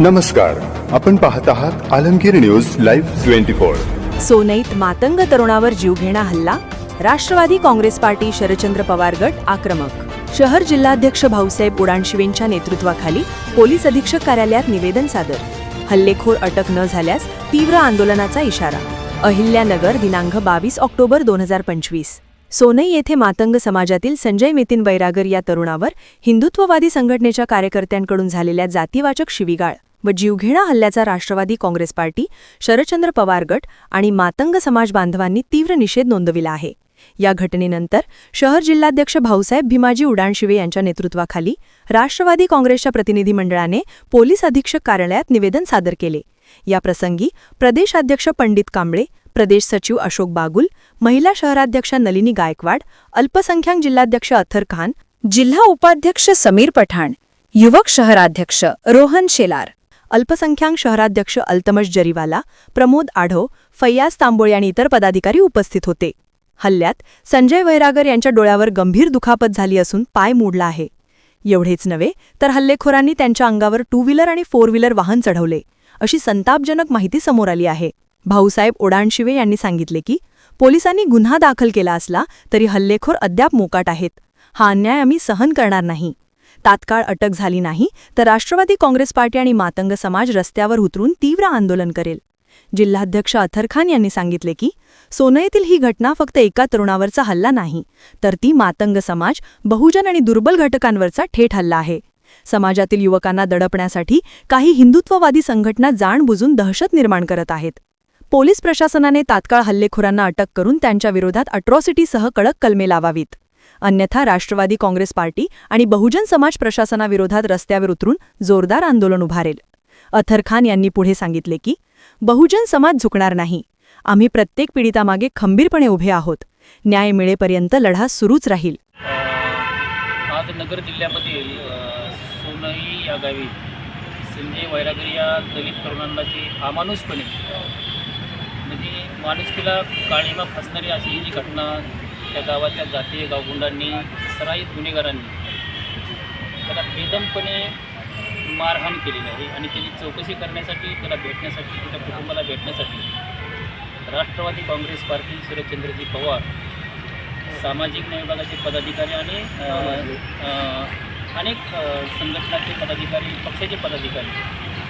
नमस्कार आपण पाहत आहात Alamgir news live twenty four. सोनईत Matang तरुणावर जीवघेणा हल्ला राष्ट्रवादी काँग्रेस पार्टी शरदचंद्र पवार गट आक्रमक. शहर जिल्हाध्यक्ष भाऊसाहेब उडाणशिवेंच्या नेतृत्वाखाली पोलीस अधीक्षक कार्यालयात निवेदन सादर. हल्लेखोर अटक न झाल्यास तीव्र आंदोलनाचा इशारा. अहिल्यानगर दिनांक बावीस ऑक्टोबर दोन हजार पंचवीस. सोनई येथे मातंग समाजातील संजय मितीन बैरागर या तरुणावर हिंदुत्ववादी संघटनेच्या कार्यकर्त्यांकडून झालेल्या जातीवाचक शिवीगाळ. व जीवघेणा हल्ल्याचा राष्ट्रवादी काँग्रेस पार्टी शरदचंद्र पवार गट आणि मातंग समाज बांधवांनी तीव्र निषेध नोंदविला आहे. या घटनेनंतर शहर जिल्हाध्यक्ष भाऊसाहेब भीमाजी उडाणशिवे यांच्या नेतृत्वाखाली राष्ट्रवादी काँग्रेसच्या प्रतिनिधी पोलीस अधीक्षक कार्यालयात निवेदन सादर केले. या प्रसंगी प्रदेशाध्यक्ष पंडित कांबळे प्रदेश सचिव अशोक बागुल महिला शहराध्यक्षा नलिनी गायकवाड अल्पसंख्याक जिल्हाध्यक्ष अथर खान जिल्हा उपाध्यक्ष समीर पठाण युवक शहराध्यक्ष रोहन शेलार अल्पसंख्याक शहराध्यक्ष अल्तमश जरीवाला प्रमोद आढो फैयाज तांबोळे आणि इतर पदाधिकारी उपस्थित होते. हल्ल्यात संजय वैरागर यांच्या डोळ्यावर गंभीर दुखापत झाली असून पाय मोडला आहे. एवढेच नव्हे तर हल्लेखोरांनी त्यांच्या अंगावर टू व्हीलर आणि फोर व्हीलर वाहन चढवले अशी संतापजनक माहिती समोर आली आहे. भाऊसाहेब ओडाणशिवे यांनी सांगितले की पोलिसांनी गुन्हा दाखल केला असला तरी हल्लेखोर अद्याप मोकाट आहेत. हा अन्याय आम्ही सहन करणार नाही. तात्काळ अटक झाली नाही तर राष्ट्रवादी काँग्रेस पार्टी आणि मातंग समाज रस्त्यावर उतरून तीव्र आंदोलन करेल. जिल्हाध्यक्ष अथर खान यांनी सांगितले की सोनयेतील ही घटना फक्त एका तरुणावरचा हल्ला नाही तर ती मातंग समाज बहुजन आणि दुर्बल घटकांवरचा थेट हल्ला आहे. समाजातील युवकांना दडपण्यासाठी काही हिंदुत्ववादी संघटना जाणबुजून दहशत निर्माण करत आहेत. पोलीस प्रशासनाने तात्काळ हल्लेखोरांना अटक करून त्यांच्या विरोधात अट्रॉसिटीसह कडक कलमे लावावीत. अन्यथा राष्ट्रवादी काँग्रेस पार्टी आणि बहुजन समाज प्रशासनाविरोधात रस्त्यावर उतरून जोरदार आंदोलन उभारेल. अथर खान यांनी पुढे सांगितले की बहुजन समाज झुकणार नाही. आम्ही प्रत्येक पीडितामागे खंबीरपणे उभे आहोत. न्याय मिळेपर्यंत लढा सुरूच राहील. आज नगर जिल्ह्यामधील सोनई या गावी संजय वैरागरी या दलित तरुणांना जी अमानुषपणे म्हणजे माणुसकीला काळीमा फसणारी अशी ही जी घटना त्या गावातल्या जातीय गावगुंडांनी सराईत गुन्हेगारांनी त्याला बेदमपणे मारहाण केलेली आहे आणि त्याची चौकशी करण्यासाठी त्याला भेटण्यासाठी त्याच्या कुटुंबाला भेटण्यासाठी राष्ट्रवादी काँग्रेस पार्टी सुरेशचंद्रजी पवार सामाजिक न्याय विभागाचे पदाधिकारी आणि अनेक संघटनाचे पदाधिकारी पक्षाचे पदाधिकारी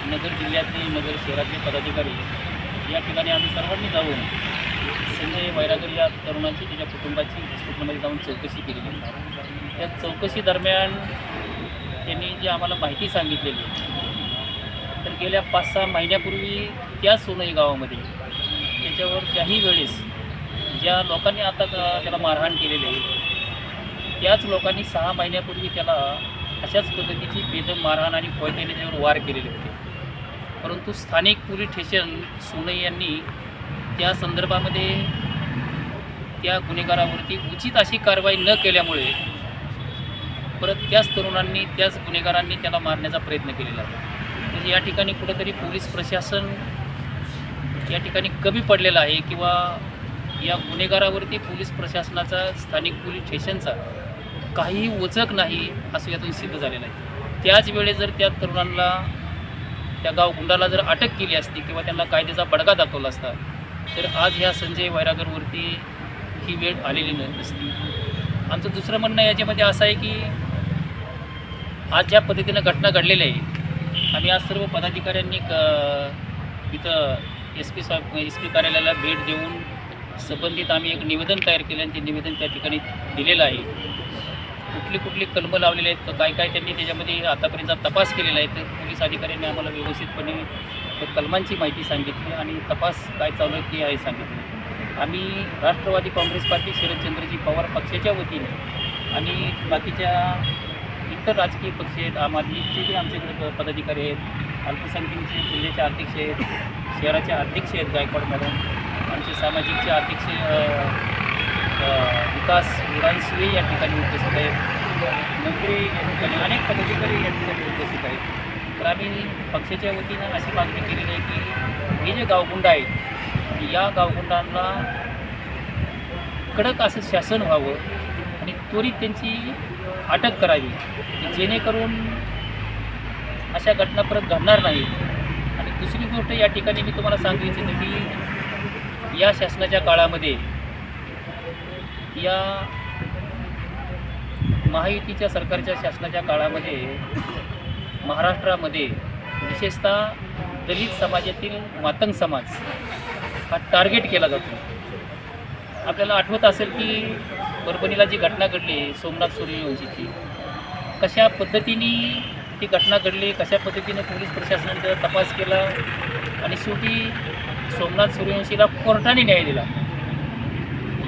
नगर जिल्ह्यातले नगर शहरातले पदाधिकारी या ठिकाणी आम्ही सर्वांनी जाऊन संजय वैरागर या तरुणाची त्याच्या कुटुंबाची हॉस्पिटलमध्ये जाऊन चौकशी केलेली त्या चौकशी दरम्यान त्यांनी जी आम्हाला माहिती सांगितलेली तर गेल्या पाच सहा महिन्यापूर्वी त्या सोनई गावामध्ये त्याच्यावर त्याही वेळेस ज्या लोकांनी आता त्याला मारहाण केलेली आहे त्याच लोकांनी सहा महिन्यापूर्वी त्याला अशाच पद्धतीची बेदम मारहाण आणि कोयत्याने त्याच्यावर वार केलेले होते. परंतु स्थानिक पोलीस स्टेशन सोनई यांनी त्या संदर्भामध्ये त्या गुन्हेगारावरती उचित अशी कारवाई न केल्यामुळे परत त्याच तरुणांनी त्याच गुन्हेगारांनी त्याला मारण्याचा प्रयत्न केलेला म्हणजे या ठिकाणी कुठंतरी पोलीस प्रशासन या ठिकाणी कमी पडलेलं आहे किंवा या गुन्हेगारावरती पोलीस प्रशासनाचा स्थानिक पोलीस स्टेशनचा काहीही वचक नाही असं यातून सिद्ध झालेलं आहे. त्याच वेळेस जर त्या तरुणांना त्या गाव गुंडाला जर अटक केली असती किंवा त्यांना कायद्याचा बडगा दाखवला असता तर आज ह्या संजय वैरागरवरती ही वेळ आलेली न- नसती. आमचं दुसरं म्हणणं याच्यामध्ये असं आहे की आज ज्या पद्धतीनं घटना घडलेल्या आहे आम्ही आज सर्व पदाधिकाऱ्यांनी क इथं एस पी साहेब एस पी कार्यालयाला भेट देऊन संबंधित आम्ही एक निवेदन तयार केलं आणि ते निवेदन त्या ठिकाणी दिलेलं आहे. कुठली कुठली कलमं लावलेली आहेत काय काय त्यांनी त्याच्यामध्ये आतापर्यंत तपास केलेला आहे तर पोलीस अधिकाऱ्यांनी आम्हाला व्यवस्थितपणे त्या कलमांची माहिती सांगितली आणि तपास काय चालू आहे ते आहे सांगितलं. आम्ही राष्ट्रवादी काँग्रेस पार्टी शरदचंद्रजी पवार पक्षाच्या वतीने आणि बाकीच्या इतर राजकीय पक्ष आहेत आम आदमीचे जे आमच्याकडे पदाधिकारी आहेत अल्पसंख्येचे जिल्ह्याचे अध्यक्ष आहेत शहराचे अध्यक्ष आहेत गायकवाड मॅडम आमचे सामाजिकचे अध्यक्ष विकास मुलांशी या ठिकाणी उपस्थित आहेत. मंत्री या ठिकाणी अनेक पदाधिकारी या ठिकाणी उपस्थित आहेत. तर आम्ही पक्षाच्या वतीनं अशी मागणी केलेली आहे की हे जे गावगुंड आहेत या गावगुंडांना कडक असं शासन व्हावं आणि त्वरित त्यांची अटक करावी की जेणेकरून अशा घटना परत घडणार नाही आणि दुसरी गोष्ट या ठिकाणी मी तुम्हाला सांगू इच्छितो की या शासनाच्या काळामध्ये या महायुतीच्या सरकारच्या शासनाच्या काळामध्ये महाराष्ट्रामध्ये विशेषतः दलित समाजातील मातंग समाज हा टार्गेट केला जातो. आपल्याला आठवत असेल की परभणीला जी घटना घडली सोमनाथ सूर्यवंशीची कशा पद्धतीने ती घटना घडली कशा पद्धतीने पोलीस प्रशासनाने त्याचा तपास केला आणि शेवटी सोमनाथ सूर्यवंशीला कोर्टाने न्याय दिला.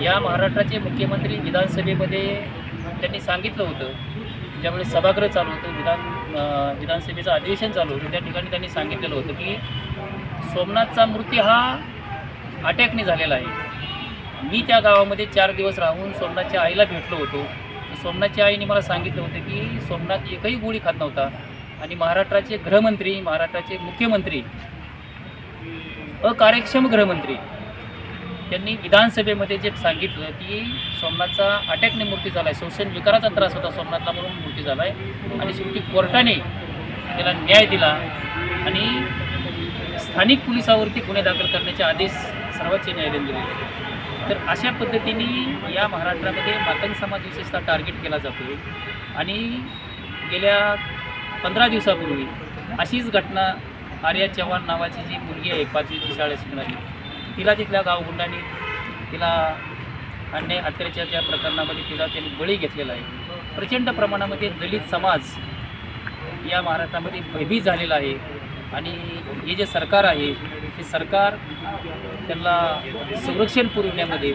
या महाराष्ट्राचे मुख्यमंत्री विधानसभेमध्ये त्यांनी सांगितलं होतं ज्यावेळेस सभागृह चालू होतं विधान विधानसभेचं अधिवेशन चालू होतं त्या ठिकाणी त्यांनी सांगितलेलं होतं की सोमनाथचा मृत्यू हा अटॅकने झालेला आहे. मी त्या गावामध्ये चार दिवस राहून सोमनाथच्या आईला भेटलो होतो. सोमनाथच्या आईने मला सांगितलं होतं की सोमनाथ एकही गोळी खात नव्हता आणि महाराष्ट्राचे गृहमंत्री महाराष्ट्राचे मुख्यमंत्री अकार्यक्षम गृहमंत्री त्यांनी विधानसभेमध्ये जे सांगितलं की सोमनाथचा अटॅकने मृत्यू झाला आहे शोषण विकाराचा त्रास होता सोमनाथला म्हणून मृत्यू झाला आहे आणि शेवटी कोर्टाने त्याला न्याय दिला आणि स्थानिक पोलिसावरती गुन्हे दाखल करण्याचे आदेश सर्वोच्च न्यायालयाने दिले. तर अशा पद्धतीने या महाराष्ट्रामध्ये मातंग समाज विशेषतः टार्गेट केला जातो आणि गेल्या पंधरा दिवसापूर्वी अशीच घटना आर्या चव्हाण नावाची जी मुलगी आहे पाचवीची शाळा शिकणारी तिला तिथल्या गावगुंडांनी तिला अन्याय अत्याचाराच्या प्रकरणामध्ये तिला त्यांनी बळी घेतलेला आहे प्रचंड प्रमाणामध्ये दलित समाज या महाराष्ट्रामध्ये भयभीत झालेला आहे. आणि हे जे सरकार आहे हे सरकार त्यांना संरक्षण पुरवण्यामध्ये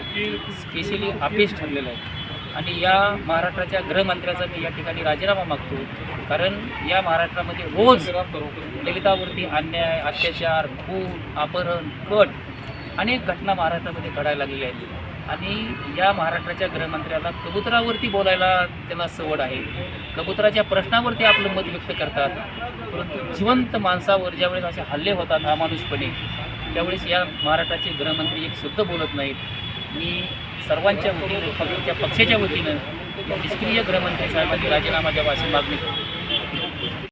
स्पेशली अपेस ठरलेलं आहे. आणि या महाराष्ट्राच्या गृहमंत्र्याचा मी या ठिकाणी राजीनामा मागतो कारण या महाराष्ट्रामध्ये रोज दलितावरती अन्याय अत्याचार खून अपहरण कट अनेक घटना महाराष्ट्रामध्ये घडायला लागलेल्या आहेत. आणि या महाराष्ट्राच्या गृहमंत्र्याला कबुतरावरती बोलायला त्यांना सवड आहे. कबुतराच्या प्रश्नावरती आपलं मत व्यक्त करतात. परंतु जिवंत माणसावर ज्यावेळेस असे हल्ले होतात अमानुषपणे त्यावेळेस या महाराष्ट्राचे गृहमंत्री एक शब्द बोलत नाहीत. मी सर्वांच्या वतीनं पक्षाच्या पक्षाच्या वतीनं निष्क्रिय गृहमंत्री साहेबांनी राजीनामा द्यावा अशी मागणी करतो.